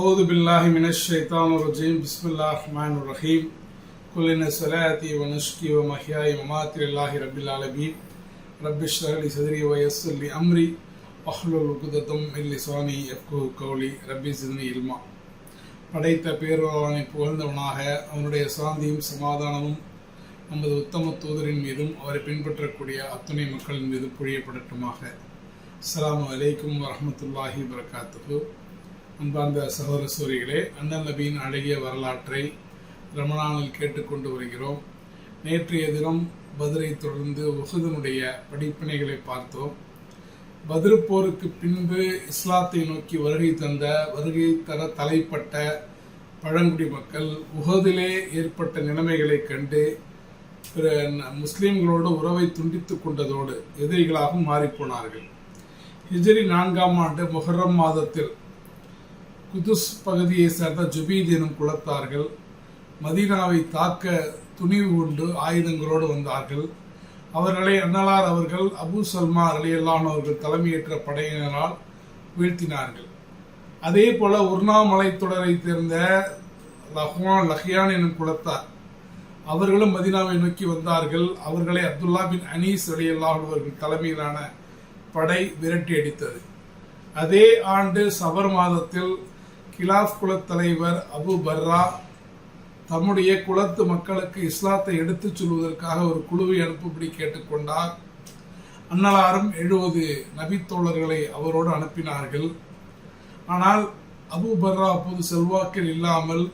أعوذ بالله من الشيطان الرجيم بسم الله الرحمن الرحيم قل إن صلاتي ونسكي ومحياي ومماتي لله رب العالمين رب اشرح لي صدري ويسر لي أمري واحلل عقدة من لساني يفقهوا قولي ربي زدني علما படைத்த பேரவனை புகழ்ந்தவனாக அவனுடைய சாந்தியும் சமாதானமும் நமது உத்தம தூதரின் மீதும் அவரை பின்பற்றக்கூடிய அத்துணை மக்களின் மீது பொழியப்படட்டுமாக அஸ்ஸலாமு அலைக்கும் வரஹ்மத்துல்லாஹி வரகாத்துஹு அன்பார்ந்த சகோதர சூரிகளே அண்ணன் நபியின் அழகிய வரலாற்றை ரமணானில் கேட்டுக்கொண்டு வருகிறோம். நேற்றைய தினம் பதிரை தொடர்ந்து உகதனுடைய படிப்பினைகளை பார்த்தோம். பதிரு போருக்கு பின்பு இஸ்லாத்தை நோக்கி வருகை தந்த வருகை தர தலைப்பட்ட பழங்குடி மக்கள் உஹதிலே ஏற்பட்ட நிலைமைகளைக் கண்டு பிற முஸ்லீம்களோடு உறவை துண்டித்துக் கொண்டதோடு எதிரிகளாகவும் மாறிப்போனார்கள் ஹிஜரி நான்காம் ஆண்டு முஹர்ரம் மாதத்தில் குதுஸ் பகுதியை சேர்ந்த ஜுபீத் எனும் குலத்தார்கள் மதீனாவை தாக்க துணிவு கொண்டு ஆயுதங்களோடு வந்தார்கள். அவர்களை அன்னலார் அவர்கள் அபு சல்மா அலியல்லான் அவர்கள் தலைமையேற்ற படையினரால் வீழ்த்தினார்கள். அதே போல உர்ணாமலை தொடரை சேர்ந்த லஹ்வான் லஹியான் எனும் குலத்தார் அவர்களும் மதீனாவை நோக்கி வந்தார்கள். அவர்களை அப்துல்லா பின் அனீஸ் அலியல்லான் அவர்கள் தலைமையிலான படை விரட்டி அடித்தது அதே ஆண்டு சபர் மாதத்தில் கிலாஃப் குலத் தலைவர் அபு பர்ரா தம்முடைய குலத்து மக்களுக்கு இஸ்லாத்தை எடுத்துச் சொல்வதற்காக ஒரு குழுவை அனுப்பும்படி கேட்டுக்கொண்டார். அன்னலாரும் எழுபது நபித்தோழர்களை அவரோடு அனுப்பினார்கள். ஆனால் அபு பர்ரா அப்போது செல்வாக்கில் இல்லாமல்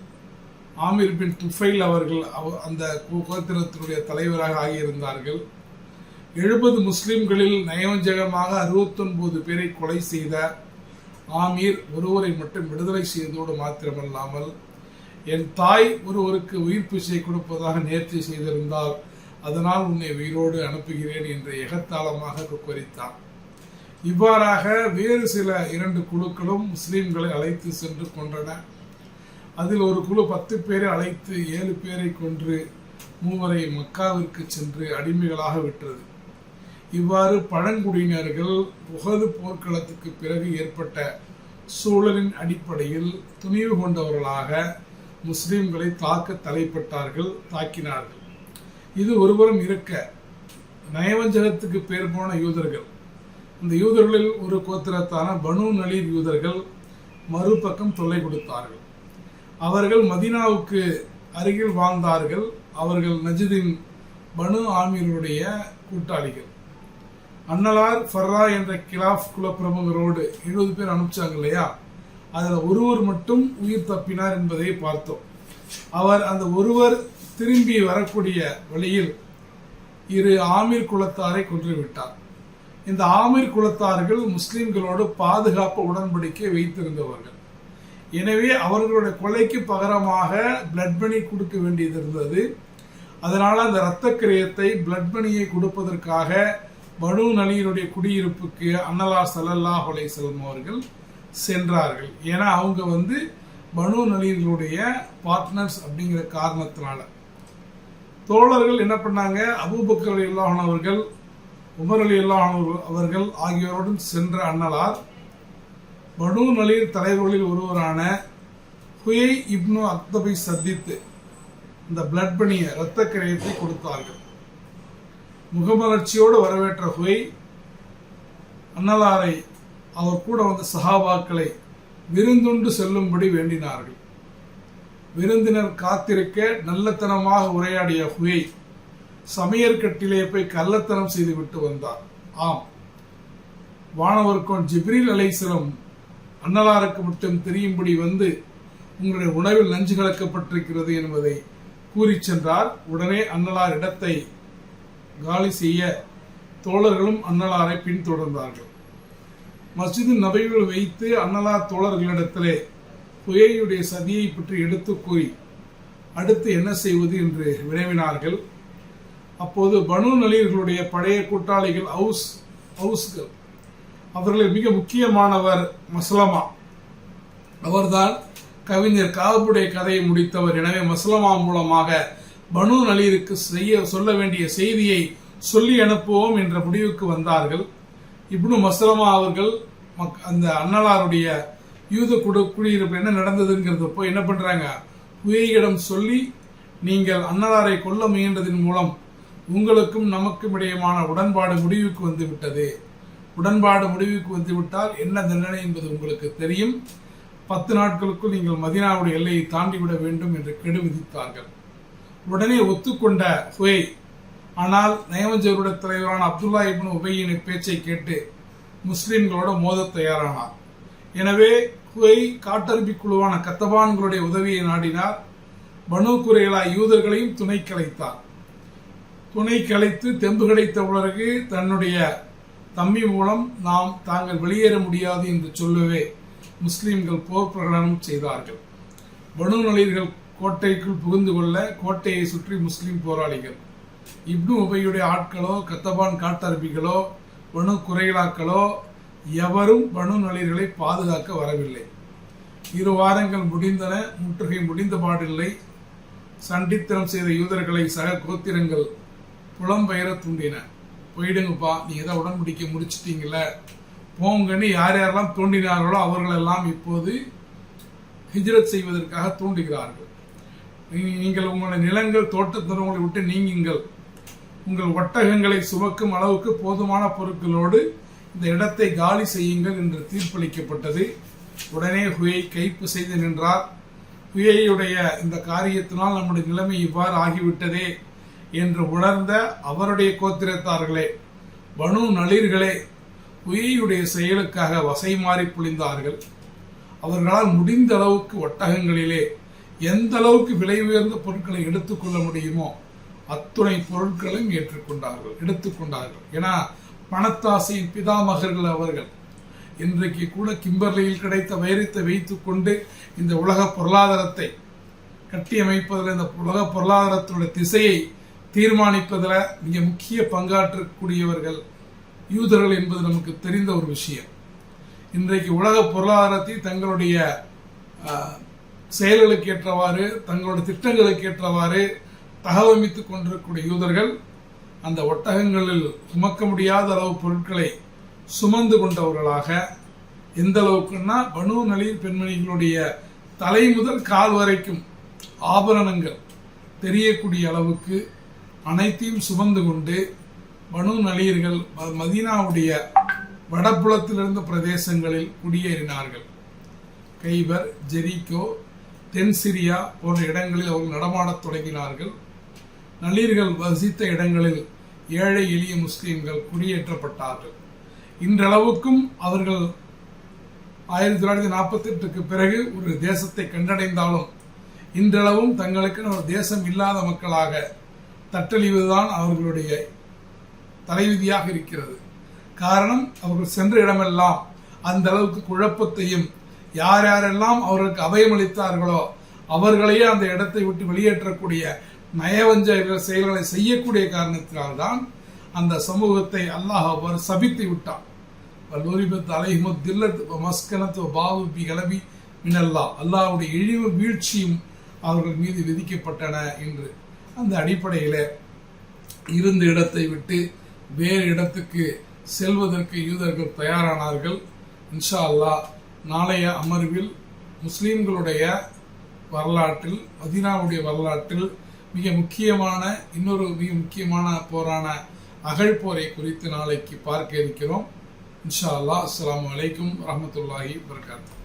ஆமீர் பின் துஃபைல் அவர்கள் அவ- அந்த கு- கோத்திரத்தினுடைய தலைவராக ஆகியிருந்தார்கள். எழுபது முஸ்லிம்களில் நயவஞ்சகமாக அறுபத்தொன்பது பேரை கொலை செய்த ஆமீர் ஒருவரை மட்டும் விடுதலை செய்ததோடு மாத்திரமல்லாமல் என் தாய் ஒருவருக்கு உயிர் பிச்சை கொடுப்பதாக நேர்ச்சி செய்திருந்தால் அதனால் உன்னை உயிரோடு அனுப்புகிறேன் என்று எகத்தாளமாக கொக்கரித்தான். இவ்வாறாக வேறு சில இரண்டு குழுக்களும் முஸ்லீம்களை அழைத்து சென்று கொன்றன அதில் ஒரு குழு பத்து பேரை அழைத்து ஏழு பேரை கொன்று மூவரை மக்காவிற்கு சென்று அடிமைகளாக விட்டது. இவ்வாறு பழங்குடியினர்கள் புகது போர்க்களத்துக்கு பிறகு ஏற்பட்ட சூழலின் அடிப்படையில் துணிவு கொண்டவர்களாக முஸ்லிம்களை தாக்க தலைப்பட்டார்கள் தாக்கினார்கள். இது ஒருபுறம் இருக்க நயவஞ்சகத்துக்கு பேர் போன யூதர்கள். இந்த யூதர்களில் ஒரு கோத்திரத்தான பனு நலீர் யூதர்கள் மறுபக்கம் தொல்லை கொடுத்தார்கள். அவர்கள் மதீனாவுக்கு அருகில் வாழ்ந்தார்கள். அவர்கள் நஜிதின் பனு ஆமீருடைய கூட்டாளிகள். அன்னலார் ஃபர்ரா என்ற கிலாஃப் குல பிரமுகரோடு எழுபது பேர் அனுப்பிச்சாங்க இல்லையா? அதில் ஒருவர் மட்டும் உயிர் தப்பினார் என்பதை பார்த்தோம். அவர் அந்த ஒருவர் திரும்பி வரக்கூடிய வழியில் இரு ஆமீர் குலத்தாரை கொன்றுவிட்டார். இந்த ஆமீர் குலத்தார்கள் முஸ்லிம்களோடு பாதுகாப்பு உடன்படிக்கை வைத்திருந்தவர்கள். எனவே அவர்களுடைய கொலைக்கு பகரமாக பிளட் மணி கொடுக்க வேண்டியது இருந்தது. அதனால் அந்த இரத்த கிரயத்தை பிளட் மணியை கொடுப்பதற்காக பனு நலியினுடைய குடியிருப்புக்கு அன்னலார் சலல்லா அலைஹி வஸல்லம் அவர்கள் சென்றார்கள். ஏன்னா அவங்க வந்து பனு நலியர்களுடைய பார்ட்னர்ஸ் அப்படிங்கிற காரணத்தினால. தோழர்கள் என்ன பண்ணாங்க? அபூபக்கர் அலி அல்லாஹன் அவர்கள் உமர் அலி அல்லாஹன் அவர்கள் ஆகியோருடன் சென்ற அன்னலார் பனு நலீர் தலைவர்களில் ஒருவரான ஹுயை இப்னு அக்தபை சந்தித்து இந்த பிளட் பணியை இரத்த கிரயத்தை கொடுத்தார்கள். முகமலர்ச்சியோடு வரவேற்ற ஹுயை அன்னலாரை அவர் கூட வந்த சஹாபாக்களை விருந்துண்டு செல்லும்படி வேண்டினார்கள். விருந்தினர் காத்திருக்க நல்லத்தனமாக உரையாடிய ஹுயை சமையற்கட்டிலே போய் கள்ளத்தனம் செய்துவிட்டு வந்தார் ஆம். வானவர்கோன் ஜிப்ரீல் அலைசலம் அன்னலாருக்கு மட்டும் தெரியும்படி வந்து உங்களுடைய உணவில் நஞ்சு கலக்கப்பட்டிருக்கிறது என்பதை கூறிச் சென்றார். உடனே அன்னலார் இடத்தை காலி செய்ய தோழர்களும் அன்னலாரை பின்தொடர்ந்தார்கள். மஸ்ஜிது நபையில் வைத்து அன்னலார் தோழர்களிடத்திலே புயையுடைய சதியை பற்றி எடுத்து கூறி அடுத்து என்ன செய்வது என்று வினவினார்கள். அப்போது பனு நலீர்களுடைய பழைய கூட்டாளிகள் ஹவுஸ் ஹவுஸ்கள் அவர்களில் மிக முக்கியமானவர் மஸ்லமா. அவர்தான் கவிஞர் காபுடைய கதையை முடித்தவர். எனவே மஸ்லமா மூலமாக பனு நலீருக்கு செய்ய சொல்ல வேண்டிய செய்தியை சொல்லி அனுப்புவோம் என்ற முடிவுக்கு வந்தார்கள். இப்னு மசலமா அவர்கள் மக்- அந்த அன்னலாருடைய யூத குடு குடியிருப்பு என்ன நடந்ததுங்கிறது போய் என்ன பண்ணுறாங்க ஹுயையிடம் சொல்லி நீங்கள் அன்னலாரை கொல்ல முயன்றதன் மூலம் உங்களுக்கும் நமக்கும் இடையமான உடன்பாடு முடிவுக்கு வந்துவிட்டது. உடன்பாடு முடிவுக்கு வந்துவிட்டால் என்ன தண்டனை என்பது உங்களுக்கு தெரியும். பத்து நாட்களுக்குள் நீங்கள் மதினாவுடைய எல்லையை தாண்டிவிட வேண்டும் என்று கெடு விதித்தார்கள். உடனே ஒத்துக்கொண்ட ஹுயை ஆனால் நயவஞ்சருடைய தலைவரான அப்துல்லா இப்னு உபையின் பேச்சை கேட்டு முஸ்லிம்களோட மோத தயாரானார். எனவே ஹுயை காட்டருப்பி குழுவான கத்தபான்களுடைய உதவியை நாடினார். பனு குறைகளா யூதர்களையும் துணை கலைத்தார். துணை கலைத்து தெம்பு கிடைத்த பிறகு தன்னுடைய தம்பி மூலம் நாம் தாங்கள் வெளியேற முடியாது என்று சொல்லவே முஸ்லிம்கள் போர் பிரகடனம் செய்தார்கள். பனு நலீர்கள் கோட்டைக்குள் புகுந்து கொள்ள கோட்டையை சுற்றி முஸ்லிம் போராளிகள். இப்னு உபையுடைய ஆட்களோ கத்தபான் காட்டரபிகளோ பனு குறைகளாக்களோ எவரும் பனு நளிர்களை பாதுகாக்க வரவில்லை. இரு வாரங்கள் முடிந்தன முற்றுகை முடிந்த பாடில்லை. சண்டித்தனம் செய்த யூதர்களை சக கோத்திரங்கள் புலம்பெயர தூண்டின. போயிடுங்கப்பா நீ தான் உடன்படிக்கை முடிச்சிட்டீங்களே போங்கன்னு யார் யாரெல்லாம் தூண்டினார்களோ அவர்களெல்லாம் இப்போது ஹிஜ்ரத் செய்வதற்காக தூண்டுகிறார்கள். நீங்கள் உங்களுடைய நிலங்கள் தோட்டத்தினவங்களை விட்டு நீங்குங்கள். உங்கள் ஒட்டகங்களை சுமக்கும் அளவுக்கு போதுமான பொருட்களோடு இந்த இடத்தை காலி செய்யுங்கள் என்று தீர்ப்பளிக்கப்பட்டது. உடனே ஹுயை கைப்பு செய்து நின்றார். ஹுயையுடைய இந்த காரியத்தினால் நம்முடைய நிலைமை இவ்வாறு ஆகிவிட்டதே என்று உணர்ந்த அவருடைய கோத்திரத்தார்களே வனு நளிர்களே ஹுயையுடைய செயலுக்காக வசை மாறி புழிந்தார்கள் அவர்களால் முடிந்த அளவுக்கு ஒட்டகங்களிலே எந்த அளவுக்கு விலை உயர்ந்த பொருட்களை எடுத்துக்கொள்ள முடியுமோ அத்துணை பொருட்களையும் ஏற்றுக்கொண்டார்கள் எடுத்துக்கொண்டார்கள். ஏன்னா பணத்தாசையின் பிதாமகர்கள் அவர்கள் இன்றைக்கு கூட கிம்பர்லியில் கிடைத்த வைரத்தை வைத்துக்கொண்டு இந்த உலக பொருளாதாரத்தை கட்டியமைப்பதில் இந்த உலக பொருளாதாரத்தினுடைய திசையை தீர்மானிப்பதில் மிக முக்கிய பங்காற்றக்கூடியவர்கள் யூதர்கள் என்பது நமக்கு தெரிந்த ஒரு விஷயம். இன்றைக்கு உலக பொருளாதாரத்தை தங்களுடைய செயல்களுக்கு ஏற்றவாறு தங்களுடைய திட்டங்களுக்கு ஏற்றவாறு தகவமைத்துக் கொண்டிருக்கக்கூடிய யூதர்கள் அந்த ஒட்டகங்களில் சுமக்க முடியாத அளவு பொருட்களை சுமந்து கொண்டவர்களாக எந்த அளவுக்குன்னா பனு நளிர் பெண்மணிகளுடைய தலை முதல் கால் வரைக்கும் ஆபரணங்கள் தெரியக்கூடிய அளவுக்கு அனைத்தையும் சுமந்து கொண்டு பனு நளியர்கள் ம- மதீனாவுடைய வடபுலத்திலிருந்த பிரதேசங்களில் குடியேறினார்கள். கைபர் ஜெரிகோ தென் சிரியா போன்ற இடங்களில் அவர்கள் நடமாடத் தொடங்கினார்கள். நளிர்கள் வசித்த இடங்களில் ஏழை எளிய முஸ்லீம்கள் குடியேற்றப்பட்டார்கள். இன்றளவுக்கும் அவர்கள் ஆயிரத்தி தொள்ளாயிரத்தி நாற்பத்தி எட்டுக்கு பிறகு ஒரு தேசத்தை கண்டடைந்தாலும் இன்றளவும் தங்களுக்கு ஒரு தேசம் இல்லாத மக்களாக தட்டழிவதுதான் அவர்களுடைய தலைவிதியாக இருக்கிறது. காரணம் அவர்கள் சென்ற இடமெல்லாம் அந்த அளவுக்கு குழப்பத்தையும் யார் யாரெல்லாம் அவர்களுக்கு அபயமளித்தார்களோ அவர்களையே அந்த இடத்தை விட்டு வெளியேற்றக்கூடிய நயவஞ்ச செயல்களை செய்யக்கூடிய காரணத்தினால்தான் அந்த சமூகத்தை அல்லாஹ் அவர் சபித்து விட்டான். வல்லூரிபத் அலைஹிமத் தில்லத் மஸ்கனத் பாவு பி கலபி மினல்லா. அல்லாஹ்வுடைய இழிவு வீழ்ச்சியும் அவர்கள் மீது விதிக்கப்பட்டன என்று அந்த அடிப்படையில் இருந்த இடத்தை விட்டு வேறு இடத்துக்கு செல்வதற்கு யூதர்கள் தயாரானார்கள். இன்ஷா அல்லாஹ் நாளைய அமர்வில் முஸ்லீம்களுடைய வரலாற்றில் மதீனாவுடைய வரலாற்றில் மிக முக்கியமான இன்னொரு மிக முக்கியமான போரான அகழ்போரை குறித்து நாளைக்கு பார்க்க இருக்கிறோம். இன்ஷா அல்லாஹ் அஸ்லாம் அலைக்கும் வரமத்துல்லாஹி வரகாத்து